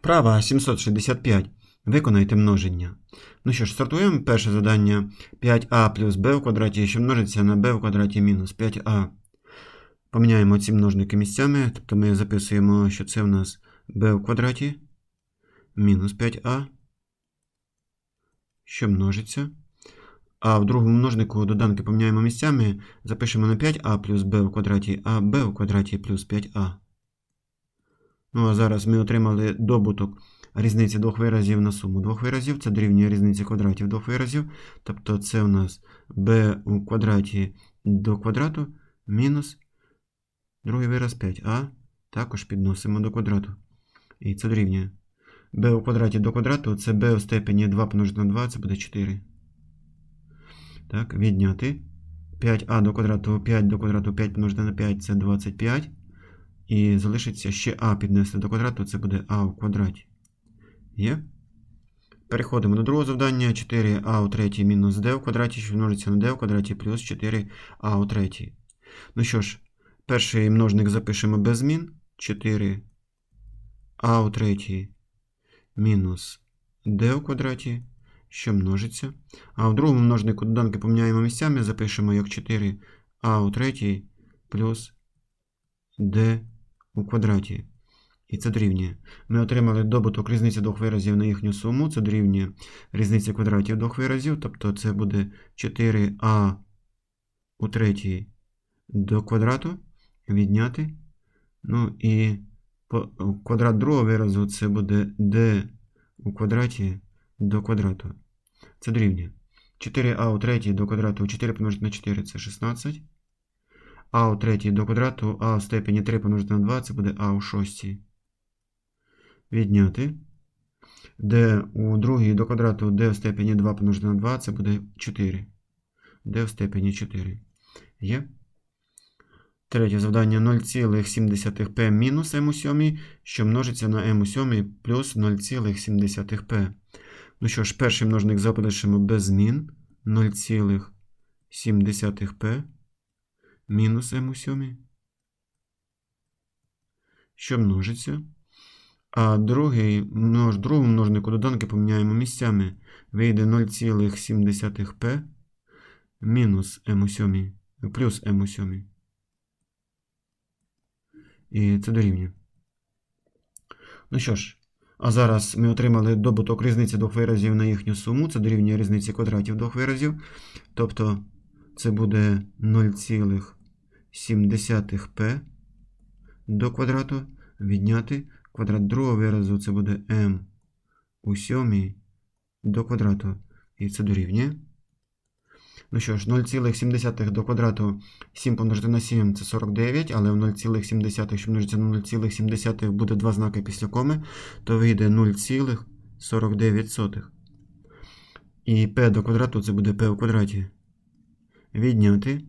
Вправа 765. Виконайте множення. Ну що ж, стартуємо. Перше завдання 5а плюс b в квадраті, що множиться на b в квадраті мінус 5а. Поміняємо ці множники місцями. Тобто ми записуємо, що це у нас b в квадраті мінус 5а, що множиться. А в другому множнику доданки поміняємо місцями. Запишемо на 5а плюс b в квадраті, а b в квадраті плюс 5а. Ну, а зараз ми отримали добуток різниці двох виразів на суму двох виразів. Це дорівнює різниці квадратів двох виразів. Тобто це у нас b у квадраті до квадрату мінус другий вираз 5а. Також підносимо до квадрату. І це дорівнює. b у квадраті до квадрату це b у степені 2 помножити на 2, це буде 4. Так, відняти. 5а до квадрату 5 до квадрату 5 помножити на 5 це 25. І залишиться ще а піднести до квадрату, це буде а у квадраті. Є? Переходимо до другого завдання. 4а у третій мінус d у квадраті, що множиться на d у квадраті плюс 4а у третій. Ну що ж, перший множник запишемо без змін. 4а у третій мінус d у квадраті, що множиться. А в другому множнику доданки поміняємо місцями, запишемо як 4а у третій плюс d у квадраті. І це дорівнює. Ми отримали добуток різниці двох виразів на їхню суму. Це дорівнює різниці квадратів двох виразів. Тобто це буде 4а у третій до квадрату відняти. Ну і квадрат другого виразу це буде d у квадраті до квадрату. Це дорівнює. 4а у третій до квадрату 4 помножити на 4 це 16 а у третій до квадрату, а в степені 3 помножити на 2, це буде а у шостій. Відняти. d у другій до квадрату d в степені 2 помножити на 2, це буде 4. d в степені 4. Є. Третє завдання 0,7p мінус m у сьомій, що множиться на m у сьомій плюс 0,7p. Ну що ж, перший множник запишемо без змін 0,7p мінус m у сьомій, що множиться. А другий, множ, другому множнику доданки поміняємо місцями. Вийде 0,7p мінус m у сьомій, плюс m у сьомій. І це дорівнює. Ну що ж, а зараз ми отримали добуток різниці двох виразів на їхню суму. Це дорівнює різниці квадратів двох виразів. Тобто це буде 0,7p до квадрату відняти квадрат другого виразу це буде m у сьомій до квадрату. І це дорівнює. Ну що ж, 0,7 до квадрату 7 помножити на 7 це 49, але в 0,7, що множиться на 0,7 буде два знаки після коми, то вийде 0,49. І p до квадрату це буде p у квадраті. Відняти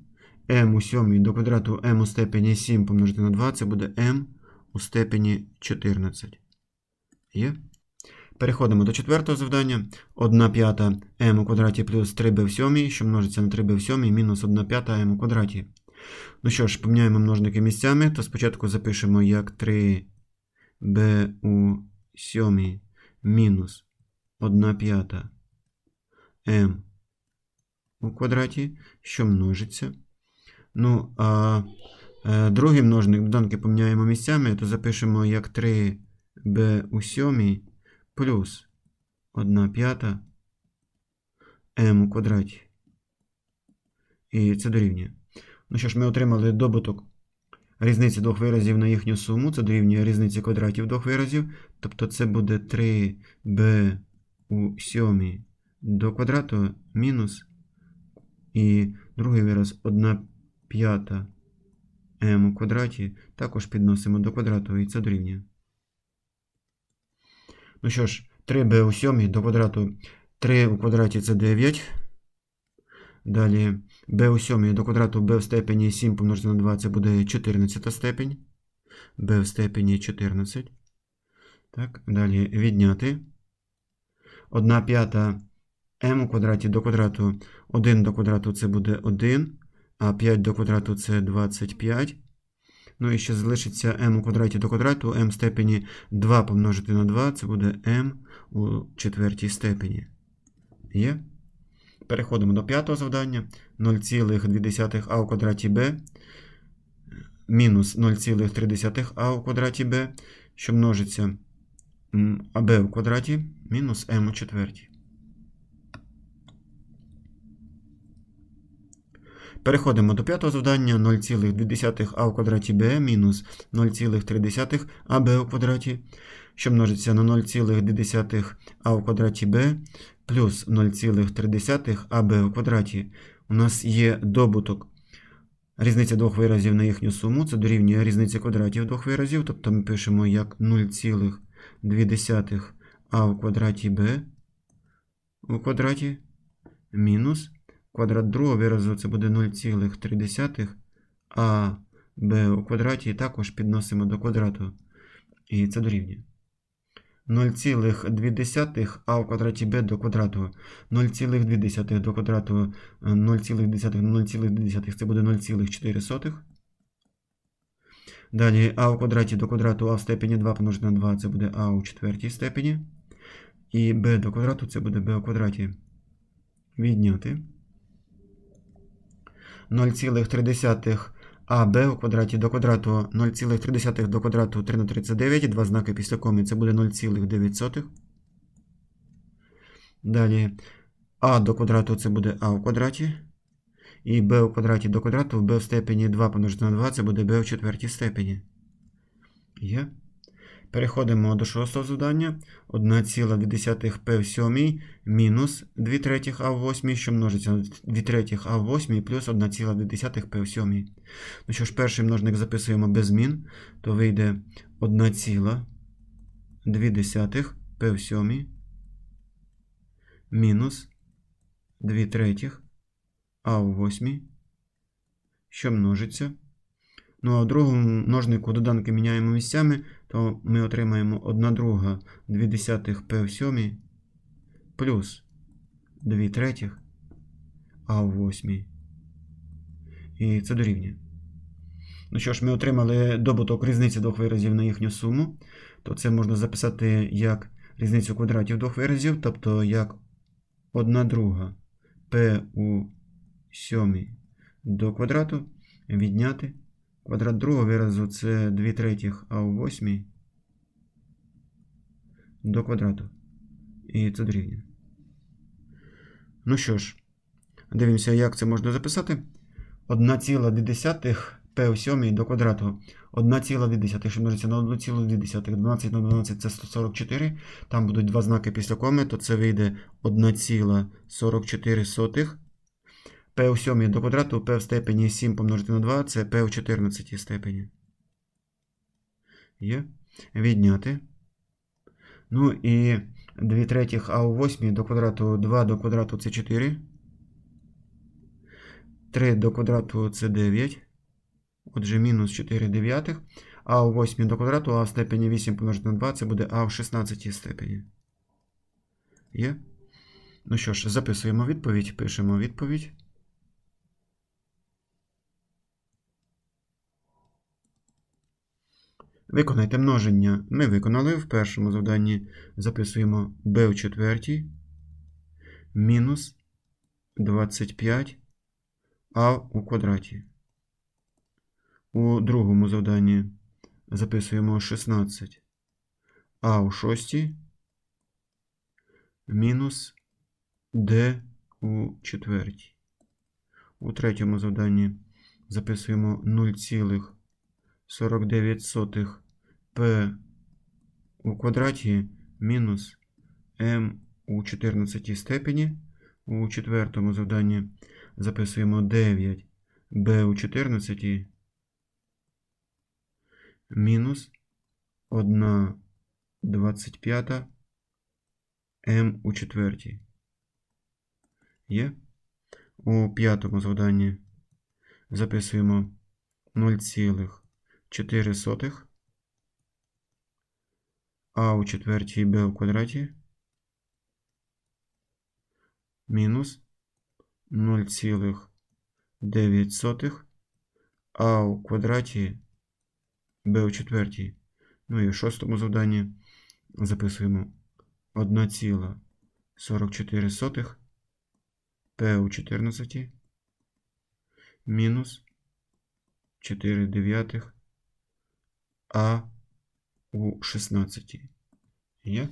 m у сьомій до квадрату m у степені 7 помножити на 2, це буде m у степені 14. Є? Переходимо до четвертого завдання. 1 п'ята m у квадраті плюс 3b в сьомій, що множиться на 3b в сьомій, мінус 1 п'ята m у квадраті. Ну що ж, поміняємо множники місцями, то спочатку запишемо як 3b у сьомій мінус 1 п'ята m у квадраті, що множиться. Ну, а е, другий множник доданки поміняємо місцями, то запишемо як 3b у сьомій плюс 1 п'ята m у квадраті. І це дорівнює. Ну що ж, ми отримали добуток різниці двох виразів на їхню суму. Це дорівнює різниці квадратів двох виразів. Тобто це буде 3b у сьомій до квадрату мінус. І другий вираз 1 п'ята m у квадраті також підносимо до квадрату, і це дорівнює. Ну що ж, 3b у сьомій до квадрату 3 у квадраті це 9. Далі b у сьомій до квадрату b в степені 7 помножити на 2 це буде 14 степень. b в степені 14. Так, Далі відняти. 1 п'ята m у квадраті до квадрату 1 до квадрату це буде 1, а 5 до квадрату це 25. Ну і ще залишиться m у квадраті до квадрату, m в степені 2 помножити на 2, це буде m у четвертій степені. Є. Переходимо до п'ятого завдання. 0,2а у квадраті b мінус 0,3а у квадраті b, що множиться аб у квадраті мінус m у четвертій. Переходимо до п'ятого завдання 0,2а у квадраті b мінус 0,3 аб у квадраті, що множиться на 0,2а у квадраті b плюс 0,3 аб у квадраті. У нас є добуток різниця двох виразів на їхню суму. Це дорівнює різниці квадратів двох виразів. Тобто ми пишемо як 0,2 а у квадраті b у квадраті мінус квадрат другого виразу це буде 0,3 а b у квадраті також підносимо до квадрату. І це дорівнює. 0,2 а в квадраті b до квадрату 0,2 до квадрату 0,2 на 0,2 це буде 0,4. Далі а в квадраті до квадрату а в степені 2 помножити на 2 це буде а у четвертій степені. І b до квадрату це буде b у квадраті. Відняти. 0,3 а b у квадраті до квадрату 0,3 до квадрату 3 на 39, два знаки після коми це буде 0,9. Далі а до квадрату це буде а у квадраті. І b у квадраті до квадрату b в степені 2 помножити на 2 це буде b у четвертій степені. Є. Переходимо до шостого завдання. 1,2 p в 7 мінус 2 третіх а в 8, що множиться на 2 третіх а в 8 плюс 1,2 p в 7. Ну що ж, перший множник записуємо без змін, то вийде 1,2 p в 7 мінус 2 третіх а в 8, що множиться Ну а в другому множнику доданки міняємо місцями, то ми отримаємо 1 друга 2 десятих p в 7 плюс 2 третіх а в 8. І це дорівнює. Ну що ж, ми отримали добуток різниці двох виразів на їхню суму. То це можна записати як різницю квадратів двох виразів, тобто як 1 друга p у 7 до квадрату відняти Квадрат другого виразу це 2 третіх а у 8 до квадрату. І це дорівнює. Ну що ж, дивимося, як це можна записати. 1,2 p у 7 до квадрату. 1,2, що множиться на 1,2. 12 на 12 це 144. Там будуть два знаки після коми, то це вийде 1,44 p у 7 до квадрату p в степені 7 помножити на 2 це p у 14 степені. Є. Відняти. Ну і 2 третіх а у 8 до квадрату 2 до квадрату це 4. 3 до квадрату це 9. Отже, мінус 4 дев'ятих. А у 8 до квадрату а в степені 8 помножити на 2 це буде а в 16 степені. Є. Ну що ж, записуємо відповідь, пишемо відповідь. Виконайте множення. Ми виконали в першому завданні. Записуємо b у четвертій мінус 25 а у квадраті. У другому завданні записуємо 16 а у шостій мінус d у четвертій. У третьому завданні записуємо 0,49 p у квадраті мінус m у 14 степені. У четвертому завданні записуємо 9 b у 14 мінус 1 25 m у четвертій. Є. У п'ятому завданні записуємо 0,4 а у четвертій b у квадраті мінус 0,9 а у квадраті b у четвертій. Ну і в шостому завданні записуємо 1,44 p у 14 мінус 4 дев'ятих а у 16. Є?